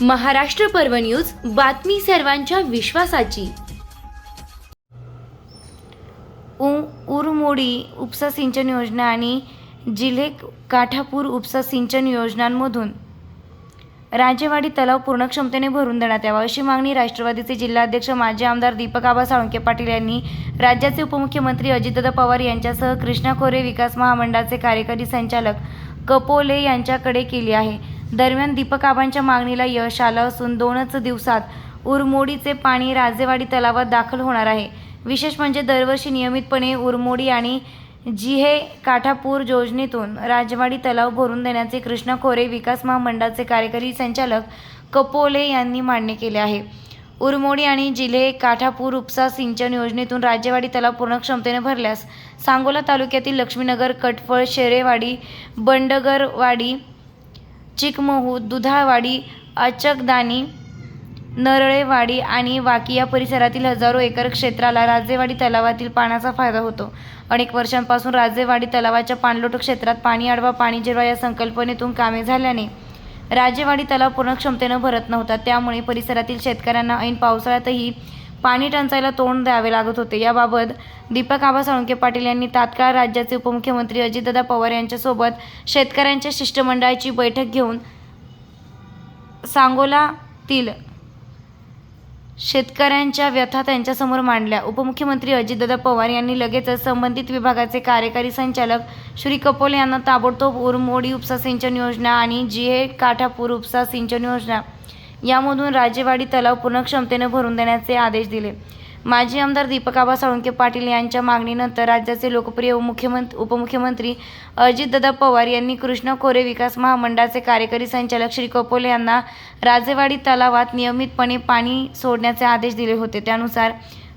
महाराष्ट्र पर्व न्यूज बातमी सर्वांच्या विश्वासाची. उ उरमोडी उपसा सिंचन योजना आणि जिल्हे काठापूर उपसा सिंचन योजनांमधून राजेवाडी तलाव पूर्ण क्षमतेने भरून देण्यात यावा अशी मागणी राष्ट्रवादीचे जिल्हाध्यक्ष माजी आमदार दीपक आबा साळुंके पाटील यांनी राज्याचे उपमुख्यमंत्री अजितदादा पवार यांच्यासह कृष्णा खोरे विकास महामंडळाचे कार्यकारी संचालक कपोले यांच्याकडे केली आहे. दरम्यान दीपक आबांच्या मागणीला यश आलं असून दोनच दिवसात उरमोडीचे पाणी राजेवाडी तलावात दाखल होणार आहे. विशेष म्हणजे दरवर्षी नियमितपणे उरमोडी आणि जिहे काठापूर योजनेतून राजवाडी तलाव भरून देण्याचे कृष्णा खोरे विकास महामंडळाचे कार्यकारी संचालक कपोले यांनी मान्य केले आहे. उरमोडी आणि जिल्हे काठापूर उपसा सिंचन योजनेतून राज्यवाडी तलाव पूर्ण क्षमतेने भरल्यास सांगोला तालुक्यातील लक्ष्मीनगर कटफळ शेरेवाडी बंडगरवाडी चिकमहू दुधाळवाडी अचकदानी नरळेवाडी आणि वाकी या परिसरातील हजारो एकर क्षेत्राला राजेवाडी तलावातील पाण्याचा फायदा होतो. अनेक वर्षांपासून राजेवाडी तलावाच्या पाणलोट क्षेत्रात पाणी अडवा पाणी जिरवा या संकल्पनेतून कामे झाल्याने राजेवाडी तलाव पूर्ण क्षमतेनं भरत नव्हता. त्यामुळे परिसरातील शेतकऱ्यांना ऐन पावसाळ्यातही पाणी टंचाईला तोंड द्यावे लागत होते. याबाबत दीपक आबा साळुंके पाटील यांनी तात्काळ राज्याचे उपमुख्यमंत्री अजितदादा पवार यांच्यासोबत शेतकऱ्यांच्या शिष्टमंडळाची बैठक घेऊन सांगोलातील शेतकऱ्यांच्या व्यथा त्यांच्यासमोर मांडल्या. उपमुख्यमंत्री अजितदादा पवार यांनी लगेचच संबंधित विभागाचे कार्यकारी संचालक श्री कपोल यांना ताबडतोब उरमोडी उपसा सिंचन योजना आणि जिहे काठापूर उपसा सिंचन योजना यामधून राजेवाडी तलाव पूर्ण क्षमतेने भरून देण्याचे आदेश दिले. माजी आमदार दीपकाबा साळुंके पाटील यांच्या मागणीनंतर राज्याचे लोकप्रिय उपमुख्यमंत्री उपमुख्यमंत्री अजितदादा पवार यांनी कृष्णा खोरे विकास महामंडळाचे कार्यकारी संचालक श्री कपोले यांना राजेवाडी तलावात नियमितपणे पाणी सोडण्याचे आदेश दिले होते. त्यानुसार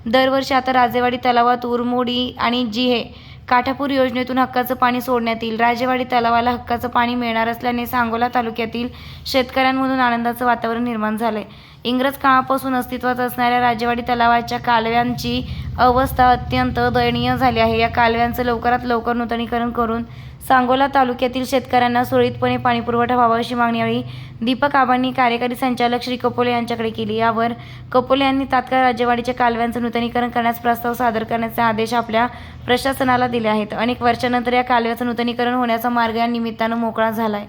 दरवर्षी आता राजेवाडी तलावात उरमोडी आणि जिहे काठापूर योजनेतून हक्काचं पाणी सोडण्यात येईल. राजेवाडी तलावाला हक्काचं पाणी मिळणार असल्याने सांगोला तालुक्यातील शेतकऱ्यांमधून आनंदाचं वातावरण निर्माण झालंय. इंग्रज काळापासून अस्तित्वात असणाऱ्या राजेवाडी तलावाच्या कालव्यांची अवस्था अत्यंत दयनीय झाली आहे. या कालव्यांचं लवकरात लवकर नूतनीकरण करून सांगोला तालुक्यातील शेतकऱ्यांना सुरळीतपणे पाणीपुरवठा व्हावा अशी मागणी यावेळी दीपक आबांनी कार्यकारी संचालक श्री कपोले यांच्याकडे केली. यावर कपोले यांनी तात्काळ राज्यवाडीच्या कालव्यांचं नूतनीकरण करण्यास प्रस्ताव सादर करण्याचे आदेश आपल्या प्रशासनाला दिले आहेत. अनेक वर्षानंतर या कालव्याचं नूतनीकरण होण्याचा मार्ग या निमित्तानं मोकळा झालाय.